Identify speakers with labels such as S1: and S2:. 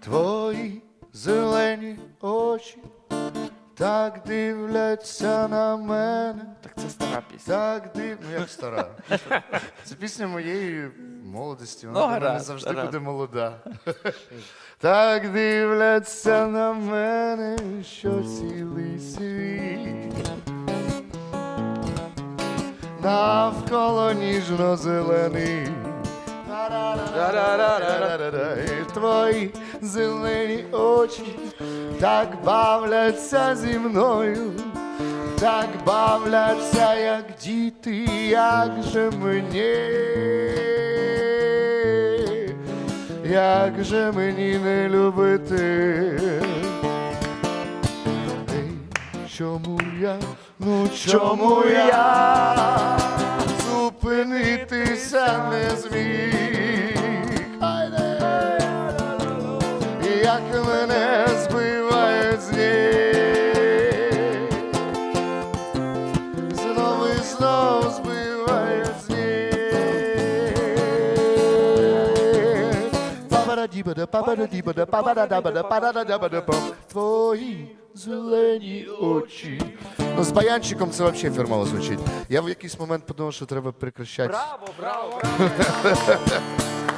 S1: Твої зелені очі так дивляться на мене.
S2: Так це стара пісня.
S1: Так див... Ну, як стара. Це пісня моєї молодості. Вона
S2: Ну,
S1: для мене
S2: гаразд,
S1: завжди
S2: гаразд.
S1: буде молода. Так дивляться на мене, що цілий світ. Навколо ніжно-зелений. Твої зелені очі так бавляться зі мною, так бавляться, як діти, як же мені, як же мені не любити. Чому я, ну чому я? Зупинитися не зміг? Як мене збиває з ніг, знов і знов збиває з ніг. Па-ба-да-ді-ба-да, па-ба-да-ді-ба-да, па-ба-да-да-ба-да, па-да-да-да-ба-да-пам. Твої зелені очі. Ну, з баянчиком це взагалі фірмово звучить. Я в якийсь момент подумав, що треба прекращати.
S2: Браво, браво, браво.